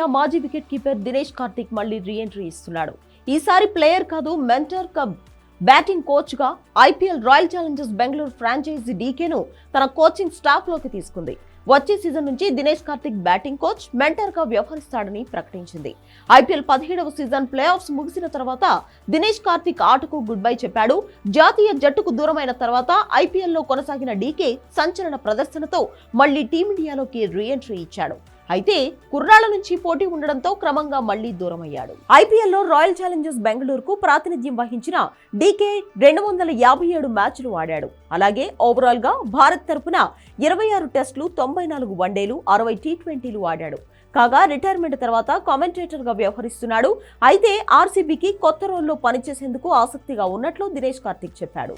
India మాజీ wicket keeper Dinesh Karthik మళ్ళీ reentry ఇస్తున్నాడు. ఈసారి ప్లేయర్ కాదు మెంటర్ కబ్ బ్యాటింగ్ కోచ్గా IPL Royal Challengers Bengaluru franchisee డీకేను తన కోచింగ్ స్టాఫ్లోకి తీసుకుంది. వచ్చే సీజన్ నుంచి దినేష్ కార్తిక్ బ్యాటింగ్ కోచ్ మెంటర్గా వ్యవహరిస్తాడని ప్రకటించింది. ఐపీఎల్ పదిహేడవ సీజన్ ప్లే ఆఫ్స్ ముగిసిన తర్వాత దినేష్ కార్తిక్ ఆటకు గుడ్ బై చెప్పాడు. జాతీయ జట్టుకు దూరమైన తర్వాత ఐపీఎల్లో కొనసాగిన డీకే సంచలన ప్రదర్శనతో మళ్ళీ టీమిండియాలోకి రీఎంట్రీ ఇచ్చాడు. అయితే కుర్రాళ్ళ నుంచి పోటీ ఉండడంతో క్రమంగా మళ్ళీ దూరమయ్యాడు. ఐపీఎల్లో రాయల్ ఛాలెంజర్స్ బెంగళూరుకు ప్రాతినిధ్యం వహించిన డీకే రెండు వందల యాభై ఏడు మ్యాచ్లు ఆడాడు. అలాగే ఓవరాల్గా భారత్ తరపున ఇరవై ఆరు టెస్టులు తొంభై నాలుగు వన్డేలు అరవై టీ ట్వంటీలు ఆడాడు. కాగా రిటైర్మెంట్ తర్వాత కామెంటేటర్గా వ్యవహరిస్తున్నాడు. అయితే ఆర్సీబీకి కొత్త రోల్లో పనిచేసేందుకు ఆసక్తిగా ఉన్నట్లు దినేష్ కార్తిక్ చెప్పాడు.